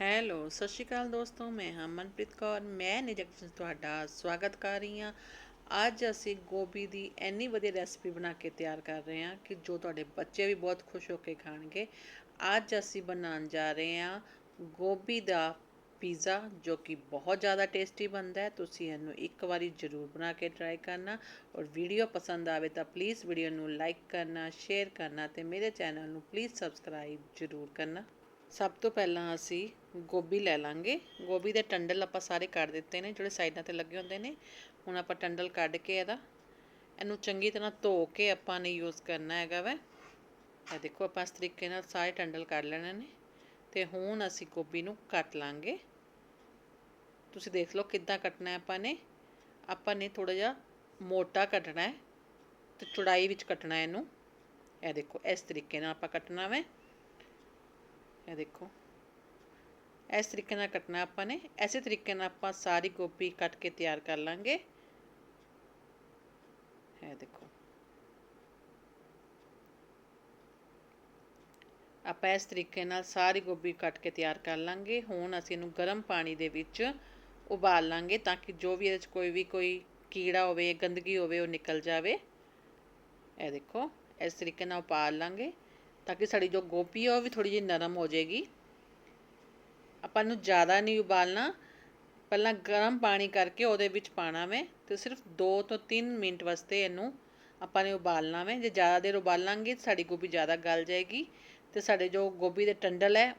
Hello, ਸਤਿ ਸ਼੍ਰੀ ਅਕਾਲ ਦੋਸਤੋ, ਮੈਂ ਹਾਂ ਮਨਪ੍ਰੀਤ ਕੌਰ, ਮੈਂ ਨਿਜੈਕਸ਼ਨ ਤੁਹਾਡਾ ਸਵਾਗਤ ਕਰ ਰਹੀ ਹਾਂ। ਅੱਜ ਅਸੀਂ ਗੋਭੀ ਦੀ ਇੰਨੀ ਵਧੀਆ ਰੈਸਪੀ ਬਣਾ ਕੇ ਤਿਆਰ ਕਰ ਰਹੇ ਹਾਂ ਕਿ ਜੋ ਤੁਹਾਡੇ ਬੱਚੇ ਵੀ ਬਹੁਤ ਖੁਸ਼ ਹੋ ਕੇ ਖਾਣਗੇ। ਅੱਜ ਅਸੀਂ ਬਣਾਉਣ ਜਾ ਰਹੇ ਹਾਂ ਗੋਭੀ ਦਾ ਪੀਜ਼ਾ, ਜੋ ਕਿ ਬਹੁਤ ਜ਼ਿਆਦਾ ਟੇਸਟੀ ਬਣਦਾ ਹੈ। ਤੁਸੀਂ ਇਹਨੂੰ ਇੱਕ ਵਾਰੀ ਜ਼ਰੂਰ ਬਣਾ ਕੇ ਟਰਾਈ ਕਰਨਾ ਔਰ ਵੀਡੀਓ ਪਸੰਦ ਆਵੇ ਤਾਂ ਪਲੀਜ਼ ਵੀਡੀਓ ਨੂੰ ਲਾਈਕ ਕਰਨਾ ਸ਼ੇਅਰ ਕਰਨਾ ਤੇ ਮੇਰੇ ਚੈਨਲ ਨੂੰ ਪਲੀਜ਼ ਸਬਸਕ੍ਰਾਈਬ ਜ਼ਰੂਰ ਕਰਨਾ। ਸਭ ਤੋਂ ਪਹਿਲਾਂ ਅਸੀਂ ਗੋਭੀ ਲੈ ਲਾਂਗੇ। ਗੋਭੀ ਦੇ ਟੰਡਲ ਆਪਾਂ ਸਾਰੇ ਕੱਢ ਦਿੱਤੇ ਨੇ, ਜਿਹੜੇ ਸਾਈਡਾਂ ਤੇ ਲੱਗੇ ਹੁੰਦੇ ਨੇ। ਹੁਣ ਆਪਾਂ ਟੰਡਲ ਕੱਢ ਕੇ ਇਹਦਾ, ਇਹਨੂੰ ਚੰਗੀ ਤਰ੍ਹਾਂ ਧੋ ਕੇ ਆਪਾਂ ਨੇ ਯੂਜ਼ ਕਰਨਾ ਹੈਗਾ ਵੈ। ਇਹ ਦੇਖੋ ਆਪਾਂ ਇਸ ਤਰੀਕੇ ਨਾਲ ਸਾਰੇ ਟੰਡਲ ਕੱਢ ਲੈਣੇ ਨੇ ਤੇ ਹੁਣ ਅਸੀਂ ਗੋਭੀ ਨੂੰ ਕੱਟ ਲਾਂਗੇ। ਤੁਸੀਂ ਦੇਖ ਲਓ ਕਿੱਦਾਂ ਕੱਟਣਾ ਹੈ ਆਪਾਂ ਨੇ। ਆਪਾਂ ਨੇ ਥੋੜਾ ਜਿਹਾ ਮੋਟਾ ਕੱਟਣਾ ਹੈ ਤੇ ਚੌੜਾਈ ਵਿੱਚ ਕੱਟਣਾ ਹੈ ਇਹਨੂੰ। ਇਹ ਦੇਖੋ ਇਸ ਤਰੀਕੇ ਨਾਲ ਆਪਾਂ ਕੱਟਣਾ ਵੈ। ਇਹ ਦੇਖੋ। ਇਸ ਤਰੀਕੇ ਨਾਲ ਕੱਟਣਾ ਆਪਾਂ ਨੇ। ਐਸੇ ਤਰੀਕੇ ਨਾਲ ਆਪਾਂ ਸਾਰੀ ਗੋਭੀ ਕੱਟ ਕੇ ਤਿਆਰ ਕਰ ਲਾਂਗੇ। ਇਹ ਦੇਖੋ। ਆਪਾਂ ਇਸ ਤਰੀਕੇ ਨਾਲ ਸਾਰੀ ਗੋਭੀ ਕੱਟ ਕੇ ਤਿਆਰ ਕਰ ਲਾਂਗੇ। ਹੁਣ ਅਸੀਂ ਇਹਨੂੰ ਗਰਮ ਪਾਣੀ ਦੇ ਵਿੱਚ ਉਬਾਲ ਲਾਂਗੇ ਤਾਂ ਕਿ ਜੋ ਵੀ ਇਹਦੇ ਵਿੱਚ ਕੋਈ ਵੀ ਕੋਈ ਕੀੜਾ ਹੋਵੇ ਗੰਦਗੀ ਹੋਵੇ ਉਹ ਨਿਕਲ ਜਾਵੇ। ਇਹ ਦੇਖੋ। ਇਸ ਤਰੀਕੇ ਨਾਲ ਉਬਾਲ ਲਾਂਗੇ। ਤਾਂ ਕਿ ਸਾਡੀ ਜੋ ਗੋਭੀ ਹੈ ਉਹ ਵੀ ਥੋੜੀ ਜਿਹੀ ਨਰਮ ਹੋ ਜਾਏਗੀ। ਆਪਾਂ ਨੂੰ ਜ਼ਿਆਦਾ ਨਹੀਂ ਉਬਾਲਣਾ। ਪਹਿਲਾਂ ਗਰਮ ਪਾਣੀ ਕਰਕੇ ਉਹਦੇ ਵਿੱਚ ਪਾਣਾ ਵੇ ਤੇ ਸਿਰਫ 2 ਤੋਂ 3 ਮਿੰਟ ਵਾਸਤੇ ਇਹਨੂੰ ਆਪਾਂ ਨੇ ਉਬਾਲਣਾ ਵੇ। ਜੇ ਜ਼ਿਆਦਾ ਦੇਰ ਉਬਾਲਾਂਗੇ ਸਾਡੀ ਗੋਭੀ ਜ਼ਿਆਦਾ ਗਲ ਜਾਏਗੀ ਤੇ ਸਾਡੇ ਜੋ ਗੋਭੀ ਦੇ ਟੰਡਲ ਹੈ,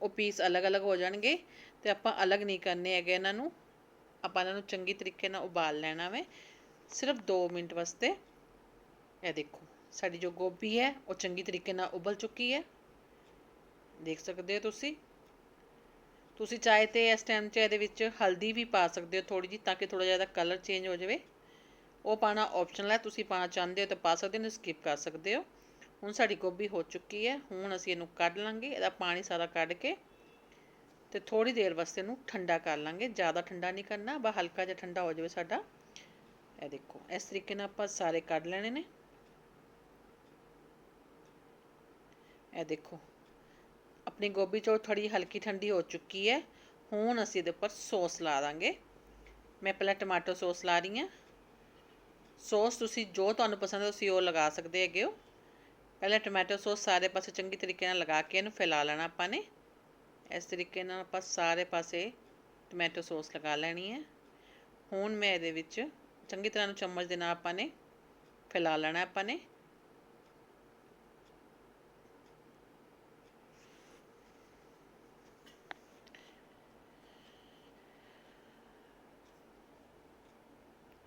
ਉਹ ਪੀਸ ਅਲੱਗ-ਅਲੱਗ ਹੋ ਜਾਣਗੇ ਤੇ ਆਪਾਂ ਅਲੱਗ ਨਹੀਂ ਕਰਨੇ ਹੈਗੇ ਇਹਨਾਂ ਨੂੰ। ਆਪਾਂ ਇਹਨਾਂ ਨੂੰ ਚੰਗੀ ਤਰੀਕੇ ਨਾਲ ਉਬਾਲ ਲੈਣਾ ਵੇ। ਸਿਰਫ 2 ਮਿੰਟ ਵਾਸਤੇ। ਇਹ ਦੇਖੋ। ਸਾਡੀ ਜੋ ਗੋਭੀ ਹੈ, ਉਹ ਚੰਗੀ ਤਰੀਕੇ ਨਾਲ ਉਬਲ ਚੁੱਕੀ ਹੈ। ਦੇਖ ਸਕਦੇ ਹੋ ਤੁਸੀਂ? ਤੁਸੀਂ ਚਾਹੇ ਤੇ ਇਸ ਟਾਈਮ 'ਚ ਇਹਦੇ ਵਿੱਚ ਹਲਦੀ ਵੀ ਪਾ ਸਕਦੇ ਹੋ ਥੋੜੀ ਜੀ ਤਾਂ ਕਿ ਥੋੜਾ ਜਿਹਾ ਕਲਰ ਚੇਂਜ ਹੋ ਜਾਵੇ। ਉਹ ਪਾਣਾ ਆਪਸ਼ਨਲ ਹੈ, ਤੁਸੀਂ ਪਾਣਾ ਚਾਹੁੰਦੇ ਹੋ ਤਾਂ ਪਾ ਸਕਦੇ ਹੋ ਨਹੀਂ ਸਕਿਪ ਕਰ ਸਕਦੇ ਹੋ। ਹੁਣ ਸਾਡੀ ਗੋਭੀ ਹੋ ਚੁੱਕੀ ਹੈ, ਹੁਣ ਅਸੀਂ ਇਹਨੂੰ ਕੱਢ ਲਾਂਗੇ, ਇਹਦਾ ਪਾਣੀ ਸਾਰਾ ਕੱਢ ਕੇ ਤੇ ਥੋੜੀ ਦੇਰ ਵਾਸਤੇ ਇਹਨੂੰ ਠੰਡਾ ਕਰ ਲਾਂਗੇ। ਜ਼ਿਆਦਾ ਠੰਡਾ ਨਹੀਂ ਕਰਨਾ, ਬਸ ਹਲਕਾ ਜਿਹਾ ਠੰਡਾ ਹੋ ਜਾਵੇ ਸਾਡਾ। ਇਹ ਦੇਖੋ, ਇਸ ਤਰੀਕੇ ਨਾਲ ਆਪਾਂ ਸਾਰੇ ਕੱਢ ਲੈਣੇ ਨੇ। ਇਹ ਦੇਖੋ। ਆਪਣੀ ਗੋਭੀ ਚੋ ਥੋੜੀ ਹਲਕੀ ਠੰਡੀ ਹੋ ਚੁੱਕੀ ਹੈ। ਹੁਣ ਅਸੀਂ ਇਹਦੇ ਉੱਪਰ ਸੌਸ ਲਾ ਦਾਂਗੇ। ਮੈਂ ਪਹਿਲਾਂ ਟਮਾਟੋ ਸੌਸ ਲਾ ਰਹੀ ਹਾਂ। ਸੌਸ ਤੁਸੀਂ ਜੋ ਤੁਹਾਨੂੰ ਪਸੰਦ ਹੈ ਤੁਸੀਂ ਉਹ ਲਗਾ ਸਕਦੇ ਹੈਗੇ ਹੋ। ਪਹਿਲਾਂ ਟਮਾਟੋ ਸੌਸ ਸਾਰੇ ਪਾਸੇ ਚੰਗੀ ਤਰੀਕੇ ਨਾਲ ਲਗਾ ਕੇ ਇਹਨੂੰ ਫੈਲਾ ਲੈਣਾ ਆਪਾਂ ਨੇ। ਇਸ ਤਰੀਕੇ ਨਾਲ ਆਪਾਂ ਸਾਰੇ ਪਾਸੇ ਟਮਾਟੋ ਸੌਸ ਲਗਾ ਲੈਣੀ ਹੈ। ਹੁਣ ਮੈਂ ਇਹਦੇ ਵਿੱਚ ਚੰਗੀ ਤਰ੍ਹਾਂ ਨੂੰ ਚਮਚ ਦੇ ਨਾਲ ਆਪਾਂ ਨੇ ਫੈਲਾ ਲੈਣਾ ਆਪਾਂ ਨੇ।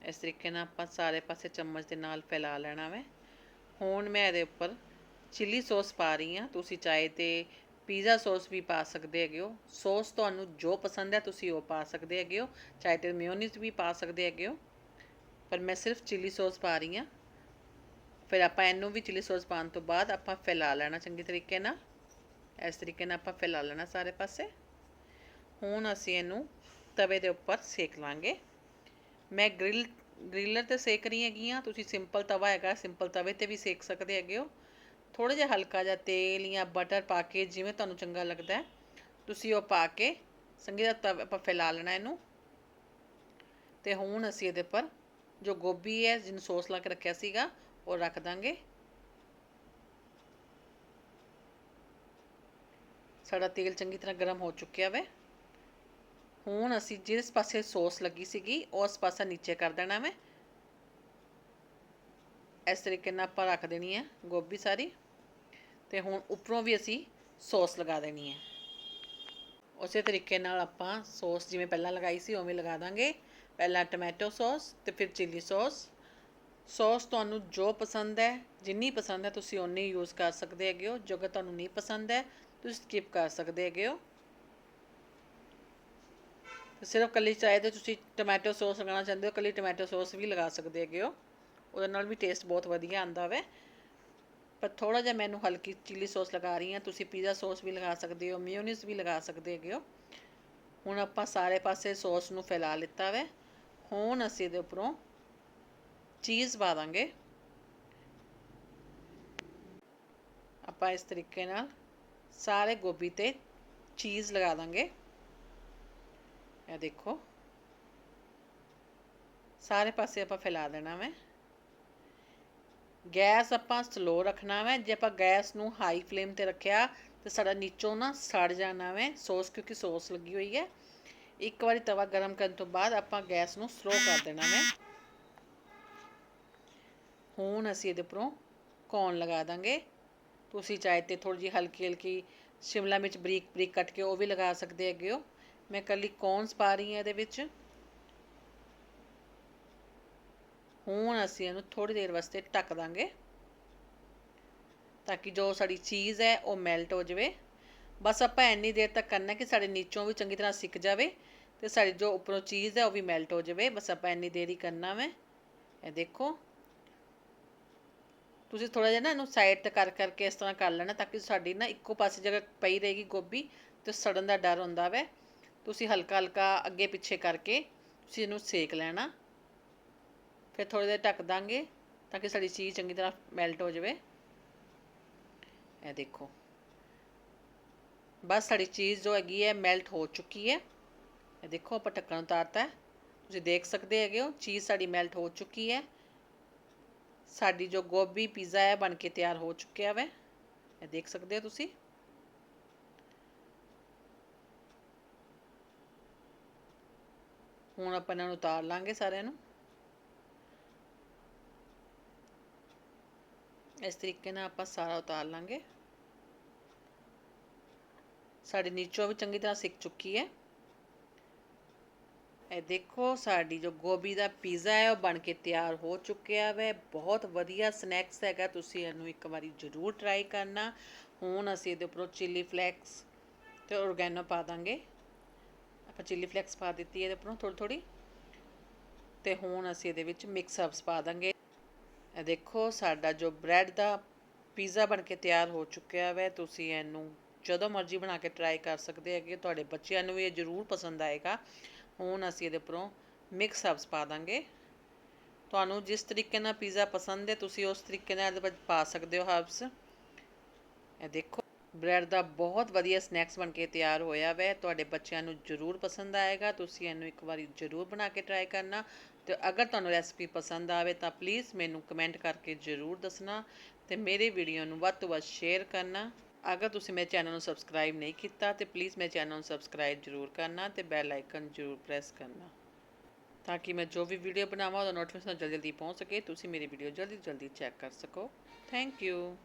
ਇਸ ਤਰੀਕੇ ਨਾਲ ਆਪਾਂ ਸਾਰੇ ਪਾਸੇ ਚਮਚ ਦੇ ਨਾਲ ਫੈਲਾ ਲੈਣਾ ਵੈ। ਹੁਣ ਮੈਂ ਇਹਦੇ ਉੱਪਰ ਚਿੱਲੀ ਸੌਸ ਪਾ ਰਹੀ ਹਾਂ। ਤੁਸੀਂ ਚਾਹੇ ਤੇ ਪੀਜ਼ਾ ਸੌਸ ਵੀ ਪਾ ਸਕਦੇ ਹੈਗੇ ਹੋ। ਸੌਸ ਤੁਹਾਨੂੰ ਜੋ ਪਸੰਦ ਹੈ ਤੁਸੀਂ ਉਹ ਪਾ ਸਕਦੇ ਹੈਗੇ ਹੋ। ਚਾਹੇ ਤੇ ਮਿਓਨੀਜ਼ ਵੀ ਪਾ ਸਕਦੇ ਹੈਗੇ ਹੋ। ਪਰ ਮੈਂ ਸਿਰਫ ਚਿੱਲੀ ਸੌਸ ਪਾ ਰਹੀ ਹਾਂ। ਫਿਰ ਆਪਾਂ ਇਹਨੂੰ ਵੀ ਚਿੱਲੀ ਸੌਸ ਪਾਉਣ ਤੋਂ ਬਾਅਦ ਆਪਾਂ ਫੈਲਾ ਲੈਣਾ ਚੰਗੇ ਤਰੀਕੇ ਨਾਲ। ਇਸ ਤਰੀਕੇ ਨਾਲ ਆਪਾਂ ਫੈਲਾ ਲੈਣਾ ਸਾਰੇ ਪਾਸੇ। ਹੁਣ ਅਸੀਂ ਇਹਨੂੰ ਤਵੇ ਦੇ ਉੱਪਰ ਸੇਕ ਲਾਂਗੇ। ਮੈਂ ਗ੍ਰਿਲ ਗ੍ਰਿਲਰ ਤੇ ਸੇਕ ਰਹੀ ਹੈਗੀ ਆ ਤੁਸੀਂ ਸਿੰਪਲ ਤਵਾ ਹੈਗਾ ਸਿੰਪਲ ਤਵੇ ਤੇ ਵੀ ਸੇਕ ਸਕਦੇ ਹੈਗੇ ਹੋ। ਥੋੜਾ ਜਿਹਾ ਹਲਕਾ ਜਿਹਾ ਤੇਲ ਜਾਂ ਬਟਰ ਪਾ ਕੇ, ਜਿਵੇਂ ਤੁਹਾਨੂੰ ਚੰਗਾ ਲੱਗਦਾ ਤੁਸੀਂ ਉਹ ਪਾ ਕੇ ਸੰਗੀ ਦਾ ਤਵਾ ਆਪਾਂ ਫੈਲਾ ਲੈਣਾ ਇਹਨੂੰ। ਤੇ ਹੁਣ ਅਸੀਂ ਇਹਦੇ ਪਰ ਜੋ ਗੋਭੀ ਹੈ, ਜਿਹਨੂੰ ਸੌਸ ਲਾ ਕੇ ਰੱਖਿਆ ਸੀਗਾ, ਉਹ ਰੱਖ ਦਾਂਗੇ। ਸਾਡਾ ਤੇਲ ਚੰਗੀ ਤਰ੍ਹਾਂ ਗਰਮ ਹੋ ਚੁੱਕਿਆ ਵੇ। ਹੁਣ ਅਸੀਂ ਜਿਸ ਪਾਸੇ ਸੌਸ ਲੱਗੀ ਸੀਗੀ ਉਸ ਪਾਸਾ ਨੀਚੇ ਕਰ ਦੇਣਾ ਮੈਂ। ਇਸ ਤਰੀਕੇ ਨਾਲ ਆਪਾਂ ਰੱਖ ਦੇਣੀ ਹੈ ਗੋਭੀ ਸਾਰੀ। ਤੇ ਹੁਣ ਉੱਪਰੋਂ ਵੀ ਅਸੀਂ ਸੌਸ ਲਗਾ ਦੇਣੀ ਹੈ। ਉਸੇ ਤਰੀਕੇ ਨਾਲ ਆਪਾਂ ਸੌਸ ਜਿਵੇਂ ਪਹਿਲਾਂ ਲਗਾਈ ਸੀ, ਉਵੇਂ ਲਗਾ ਦਾਂਗੇ। ਪਹਿਲਾਂ ਟੋਮੈਟੋ ਸੌਸ ਤੇ ਫਿਰ ਚਿੱਲੀ ਸੌਸ। ਸੌਸ ਤੁਹਾਨੂੰ ਜੋ ਪਸੰਦ ਹੈ, ਜਿੰਨੀ ਪਸੰਦ ਹੈ, ਤੁਸੀਂ ਉਨੀ ਯੂਜ਼ ਕਰ ਸਕਦੇ ਹੈਗੇ ਹੋ। ਜੋ ਕਿ ਤੁਹਾਨੂੰ ਨਹੀਂ ਪਸੰਦ ਹੈ, ਤੁਸੀਂ ਸਕਿਪ ਕਰ ਸਕਦੇ ਹੈਗੇ ਹੋ। ਸਿਰਫ ਕੱਲੀ ਚਾਹੇ ਤੇ ਤੁਸੀਂ ਟੋਮੈਟੋ ਸੌਸ ਲਗਾਉਣਾ ਚਾਹੁੰਦੇ ਹੋ, ਕੱਲੀ ਟੋਮੈਟੋ ਸੌਸ ਵੀ ਲਗਾ ਸਕਦੇ ਹੈਗੇ ਹੋ। ਉਹਦੇ ਨਾਲ ਵੀ ਟੇਸਟ ਬਹੁਤ ਵਧੀਆ ਆਂਦਾ ਵੈ। ਪਰ ਥੋੜਾ ਜਿਹਾ ਮੈਨੂੰ ਹਲਕੀ ਚਿੱਲੀ ਸੌਸ ਲਗਾ ਰਹੀ ਹਾਂ। ਤੁਸੀਂ ਪੀਜ਼ਾ ਸੌਸ ਵੀ ਲਗਾ ਸਕਦੇ ਹੋ ਮਿਓਨੀਜ਼ ਵੀ ਲਗਾ ਸਕਦੇ ਹੈਗੇ ਹੋ। ਹੁਣ ਆਪਾਂ ਸਾਰੇ ਪਾਸੇ ਸੌਸ ਨੂੰ ਫੈਲਾ ਲਿੱਤਾ ਵੈ। ਹੁਣ ਅਸੀਂ ਇਹਦੇ ਉੱਪਰੋਂ ਚੀਜ਼ ਪਾ ਦਾਂਗੇ। ਆਪਾਂ ਇਸ ਤਰੀਕੇ ਨਾਲ ਸਾਰੇ ਗੋਭੀ ਤੇ ਚੀਜ਼ ਲਗਾ ਦਾਂਗੇ। ਇਹ ਦੇਖੋ। ਸਾਰੇ ਪਾਸੇ ਆਪਾਂ ਫੈਲਾ ਦੇਣਾ ਵੈ। ਗੈਸ ਆਪਾਂ ਸਲੋ ਰੱਖਣਾ ਵੈ। ਜੇ ਆਪਾਂ ਗੈਸ ਨੂੰ ਹਾਈ ਫਲੇਮ ਤੇ ਰੱਖਿਆ, ਤੇ ਸਾਡਾ ਨੀਚੋਂ ਨਾ ਸੜ ਜਾਣਾ ਵੈ। ਸੌਸ ਕਿਉਂਕਿ ਸੌਸ ਲੱਗੀ ਹੋਈ ਹੈ। ਇੱਕ ਵਾਰੀ ਤਵਾ ਗਰਮ ਕਰਨ ਤੋਂ ਬਾਅਦ ਆਪਾਂ ਗੈਸ ਨੂੰ ਸਲੋ ਕਰ ਦੇਣਾ ਵੈ। ਹੁਣ ਅਸੀਂ ਇਹਦੇ ਉੱਪਰੋਂ ਕੌਰਨ ਲਗਾ ਦਾਂਗੇ? ਤੁਸੀਂ ਚਾਹੇ ਤੇ ਥੋੜੀ ਜਿਹੀ ਹਲਕੀ ਹਲਕੀ ਸ਼ਿਮਲਾ ਮਿਰਚ ਬਰੀਕ ਬਰੀਕ ਕੱਟ ਕੇ ਉਹ ਵੀ ਲਗਾ ਸਕਦੇ ਹੈਗੇ ਹੋ। ਮੈਂ ਕੱਲੀ ਕੌਨਸ ਪਾ ਰਹੀ ਹਾਂ ਇਹਦੇ ਵਿੱਚ। ਹੁਣ ਅਸੀਂ ਇਹਨੂੰ ਥੋੜੀ ਦੇਰ ਵਾਸਤੇ ਢੱਕ ਦਾਂਗੇ ਤਾਂ ਕਿ ਜੋ ਸਾਡੀ ਚੀਜ਼ ਹੈ ਉਹ ਮੈਲਟ ਹੋ ਜਾਵੇ। ਬਸ ਆਪਾਂ ਇੰਨੀ ਦੇਰ ਤੱਕ ਕਰਨਾ ਕਿ ਸਾਡੇ ਨੀਚੋਂ ਵੀ ਚੰਗੀ ਤਰ੍ਹਾਂ ਸਿੱਕ ਜਾਵੇ ਤੇ ਸਾਡੀ ਜੋ ਉੱਪਰੋਂ ਚੀਜ਼ ਹੈ ਉਹ ਵੀ ਮੈਲਟ ਹੋ ਜਾਵੇ। ਬਸ ਆਪਾਂ ਇੰਨੀ ਦੇਰ ਹੀ ਕਰਨਾ ਵੇ। ਇਹ ਦੇਖੋ। ਤੁਸੀਂ ਥੋੜਾ ਜਿਹਾ ਨਾ ਇਹਨੂੰ ਸਾਈਡ ਤੇ ਕਰ ਕਰਕੇ ਇਸ ਤਰ੍ਹਾਂ ਕਰ ਲੈਣਾ ਤਾਂ ਕਿ ਸਾਡੀ ਨਾ ਇੱਕੋ ਪਾਸੇ ਜਗ੍ਹਾ ਪਈ ਰਹੇਗੀ ਗੋਭੀ ਤੇ ਸੜਨ ਦਾ ਡਰ ਹੁੰਦਾ ਵੈ। ਤੁਸੀਂ ਹਲਕਾ ਹਲਕਾ ਅੱਗੇ ਪਿੱਛੇ ਕਰਕੇ ਤੁਸੀਂ ਇਹਨੂੰ ਸੇਕ ਲੈਣਾ। ਫਿਰ ਥੋੜੀ ਦੇਰ ਢੱਕ ਦਾਂਗੇ ਤਾਂ ਕਿ ਸਾਡੀ ਚੀਜ਼ ਚੰਗੀ ਤਰ੍ਹਾਂ ਮੈਲਟ ਹੋ ਜਾਵੇ। ਇਹ ਦੇਖੋ। ਬਸ ਸਾਡੀ ਚੀਜ਼ ਜੋ ਹੈਗੀ ਹੈ ਮੈਲਟ ਹੋ ਚੁੱਕੀ ਹੈ। ਇਹ ਦੇਖੋ, ਆਪਾਂ ਢੱਕਣ ਉਤਾਰਤਾ ਹੈ। ਤੁਸੀਂ ਦੇਖ ਸਕਦੇ ਹੈਗੇ ਹੋ, ਚੀਜ਼ ਸਾਡੀ ਮੈਲਟ ਹੋ ਚੁੱਕੀ ਹੈ। ਸਾਡੀ ਜੋ ਗੋਭੀ ਪੀਜ਼ਾ ਹੈ, ਬਣ ਕੇ ਤਿਆਰ ਹੋ ਚੁੱਕਿਆ ਵੈ। ਇਹ ਦੇਖ ਸਕਦੇ ਹੋ ਤੁਸੀਂ। ਹੁਣ ਆਪਾਂ ਇਹਨਾਂ ਨੂੰ ਉਤਾਰ ਲਾਂਗੇ ਸਾਰਿਆਂ ਨੂੰ। ਇਸ ਤਰੀਕੇ ਨਾਲ ਆਪਾਂ ਸਾਰਾ ਉਤਾਰ ਲਾਂਗੇ। ਸਾਡੀ ਨੀਚੋਂ ਵੀ ਚੰਗੀ ਤਰ੍ਹਾਂ ਸਿੱਕ ਚੁੱਕੀ ਹੈ। ਇਹ ਦੇਖੋ, ਸਾਡੀ ਜੋ ਗੋਭੀ ਦਾ ਪੀਜ਼ਾ ਹੈ, ਉਹ ਬਣ ਕੇ ਤਿਆਰ ਹੋ ਚੁੱਕਿਆ ਵੈ। ਬਹੁਤ ਵਧੀਆ ਸਨੈਕਸ ਹੈਗਾ, ਤੁਸੀਂ ਇਹਨੂੰ ਇੱਕ ਵਾਰੀ ਜ਼ਰੂਰ ਟਰਾਈ ਕਰਨਾ। ਹੁਣ ਅਸੀਂ ਇਹਦੇ ਉੱਪਰੋਂ ਚਿੱਲੀ ਫਲੈਕਸ ਤੇ ਔਰਗੈਨੋ ਪਾ ਦਾਂਗੇ। ਆਪਾਂ ਚਿੱਲੀ ਫਲੈਕਸ ਪਾ ਦਿੱਤੀ, ਇਹਦੇ ਉੱਪਰੋਂ ਥੋੜੀ ਥੋੜੀ ਤੇ ਹੁਣ ਅਸੀਂ ਇਹਦੇ ਵਿੱਚ ਮਿਕਸ ਅਪਸ ਪਾ ਦਾਂਗੇ। ਇਹ ਦੇਖੋ, ਸਾਡਾ ਜੋ ਬ੍ਰੈਡ ਦਾ ਪੀਜ਼ਾ ਬਣ ਕੇ ਤਿਆਰ ਹੋ ਚੁੱਕਿਆ ਵੈ, ਤੁਸੀਂ ਇਹਨੂੰ ਜਦੋਂ ਮਰਜ਼ੀ ਬਣਾ ਕੇ ਟਰਾਈ ਕਰ ਸਕਦੇ ਹੈਗੇ ਤੁਹਾਡੇ ਬੱਚਿਆਂ ਨੂੰ ਵੀ ਇਹ ਜ਼ਰੂਰ ਪਸੰਦ ਆਏਗਾ। ਹੁਣ ਅਸੀਂ ਇਹਦੇ ਉੱਪਰੋਂ ਮਿਕਸ ਹਰਬਸ ਪਾ ਦਾਂਗੇ। ਤੁਹਾਨੂੰ ਜਿਸ ਤਰੀਕੇ ਨਾਲ ਪੀਜ਼ਾ ਪਸੰਦ ਹੈ, ਤੁਸੀਂ ਉਸ ਤਰੀਕੇ ਨਾਲ ਇਹਦੇ ਵਿੱਚ ਪਾ ਸਕਦੇ ਹੋ ਹਰਬਸ ਇਹ ਦੇਖੋ। ਬ੍ਰੈਡ ਦਾ ਬਹੁਤ ਵਧੀਆ ਸਨੈਕਸ ਬਣ ਕੇ ਤਿਆਰ ਹੋਇਆ ਵੈ। ਤੁਹਾਡੇ ਬੱਚਿਆਂ ਨੂੰ ਜ਼ਰੂਰ ਪਸੰਦ ਆਏਗਾ। ਤੁਸੀਂ ਇਹਨੂੰ ਇੱਕ ਵਾਰੀ ਜ਼ਰੂਰ ਬਣਾ ਕੇ ਟਰਾਈ ਕਰਨਾ। ਤੇ ਅਗਰ ਤੁਹਾਨੂੰ ਰੈਸਪੀ ਪਸੰਦ ਆਵੇ ਤਾਂ ਪਲੀਜ਼ ਮੈਨੂੰ ਕਮੈਂਟ ਕਰਕੇ ਜ਼ਰੂਰ ਦੱਸਣਾ ਤੇ ਮੇਰੇ ਵੀਡੀਓ ਨੂੰ ਵੱਧ ਤੋਂ ਵੱਧ ਸ਼ੇਅਰ ਕਰਨਾ। ਅਗਰ ਤੁਸੀਂ ਮੇਰੇ ਚੈਨਲ ਨੂੰ ਸਬਸਕ੍ਰਾਈਬ ਨਹੀਂ ਕੀਤਾ ਤੇ ਪਲੀਜ਼ ਮੇਰੇ ਚੈਨਲ ਨੂੰ ਸਬਸਕ੍ਰਾਈਬ ਜ਼ਰੂਰ ਕਰਨਾ ਤੇ ਬੈਲ ਆਈਕਨ ਜ਼ਰੂਰ ਪ੍ਰੈਸ ਕਰਨਾ। ਤਾਂ ਕਿ ਮੈਂ ਜੋ ਵੀ ਵੀਡੀਓ ਬਣਾਵਾਂ ਉਹਦਾ ਨੋਟੀਫਿਕੇਸ਼ਨ ਜਲਦੀ ਜਲਦੀ ਪਹੁੰਚ ਸਕੇ। ਤੁਸੀਂ ਮੇਰੀ ਵੀਡੀਓ ਜਲਦੀ ਜਲਦੀ ਚੈੱਕ ਕਰ ਸਕੋ। Thank you